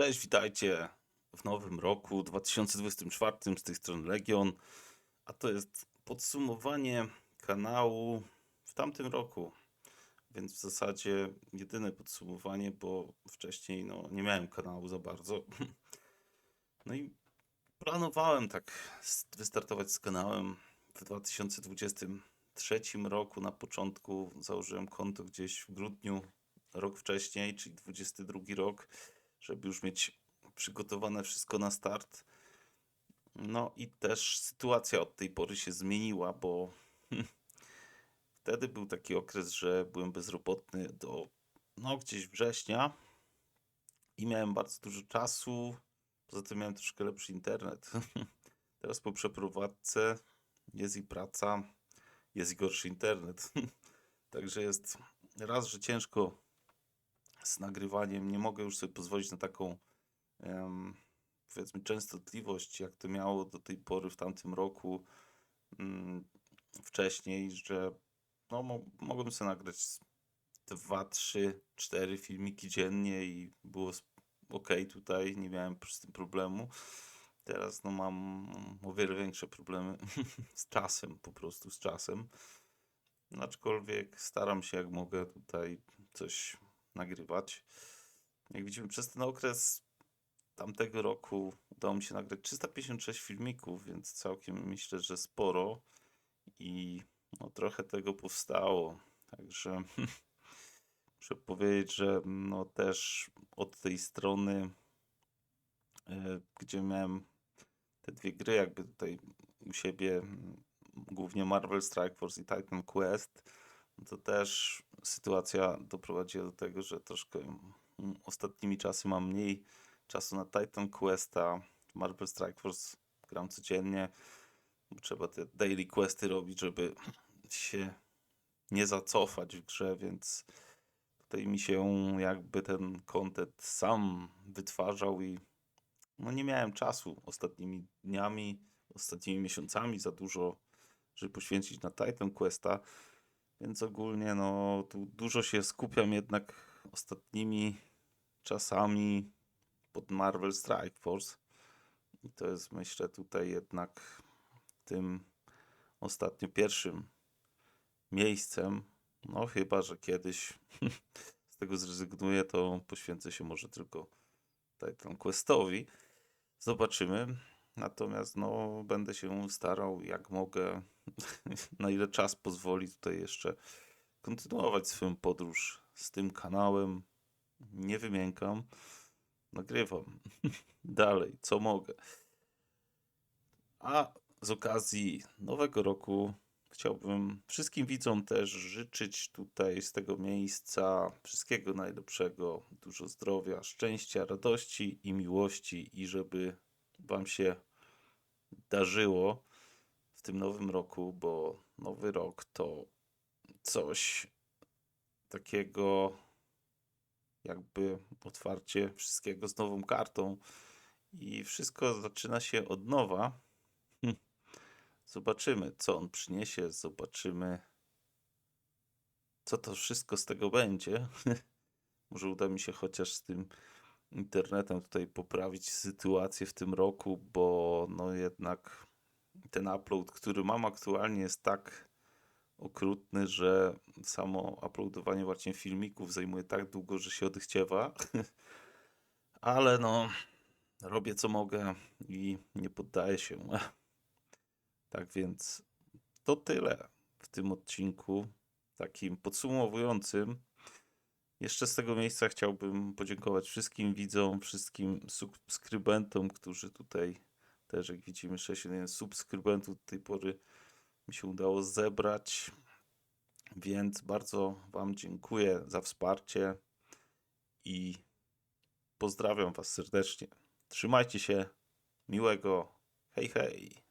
Cześć, witajcie w nowym roku 2024 z tej strony Legion, a to jest podsumowanie kanału w tamtym roku. Więc w zasadzie jedyne podsumowanie, bo wcześniej no, nie miałem kanału za bardzo. No i planowałem tak wystartować z kanałem w 2023 roku. Na początku założyłem konto gdzieś w grudniu, rok wcześniej, czyli 22 rok żeby już mieć przygotowane wszystko na start. No i też sytuacja od tej pory się zmieniła, bo wtedy był taki okres, że byłem bezrobotny do no gdzieś września i miałem bardzo dużo czasu. Poza tym miałem troszkę lepszy internet. Teraz po przeprowadzce jest i praca, jest i gorszy internet. Także jest raz, że ciężko z nagrywaniem. Nie mogę już sobie pozwolić na taką, em, powiedzmy, częstotliwość, jak to miało do tej pory w tamtym roku, mm, wcześniej, że no, mo mogłem sobie nagrać dwa, trzy, cztery filmiki dziennie i było ok tutaj, nie miałem z tym problemu. Teraz no, mam o wiele większe problemy z czasem, po prostu z czasem. Aczkolwiek staram się jak mogę tutaj coś nagrywać. Jak widzimy, przez ten okres tamtego roku udało mi się nagrać 356 filmików, więc całkiem myślę, że sporo i no, trochę tego powstało. Także muszę powiedzieć, że no też od tej strony, e, gdzie miałem te dwie gry, jakby tutaj u siebie, głównie Marvel Strike Force i Titan Quest, to też sytuacja doprowadziła do tego, że troszkę mm, ostatnimi czasy mam mniej czasu na Titan Questa. Marvel Strike Force gram codziennie, trzeba te daily questy robić, żeby się nie zacofać w grze, więc tutaj mi się jakby ten content sam wytwarzał i no nie miałem czasu ostatnimi dniami, ostatnimi miesiącami za dużo, żeby poświęcić na Titan Questa. Więc ogólnie no tu dużo się skupiam jednak ostatnimi czasami pod Marvel Strike Force. I to jest myślę tutaj jednak tym ostatnio pierwszym miejscem. No chyba, że kiedyś z tego zrezygnuję, to poświęcę się może tylko Titan Questowi. Zobaczymy. Natomiast no, będę się starał jak mogę, na ile czas pozwoli tutaj jeszcze kontynuować swoją podróż z tym kanałem. Nie wymiękam, nagrywam dalej, co mogę. A z okazji nowego roku chciałbym wszystkim widzom też życzyć tutaj z tego miejsca wszystkiego najlepszego, dużo zdrowia, szczęścia, radości i miłości i żeby Wam się darzyło w tym nowym roku, bo nowy rok to coś takiego jakby otwarcie wszystkiego z nową kartą i wszystko zaczyna się od nowa. Zobaczymy, co on przyniesie, zobaczymy, co to wszystko z tego będzie. Może uda mi się chociaż z tym internetem tutaj poprawić sytuację w tym roku, bo no jednak ten upload, który mam aktualnie jest tak okrutny, że samo uploadowanie właśnie filmików zajmuje tak długo, że się odechciewa. Ale no, robię co mogę i nie poddaję się. Tak więc to tyle w tym odcinku, takim podsumowującym. Jeszcze z tego miejsca chciałbym podziękować wszystkim widzom, wszystkim subskrybentom, którzy tutaj też, jak widzimy, 61 subskrybentów do tej pory mi się udało zebrać. Więc bardzo Wam dziękuję za wsparcie i pozdrawiam Was serdecznie. Trzymajcie się. Miłego. Hej, hej.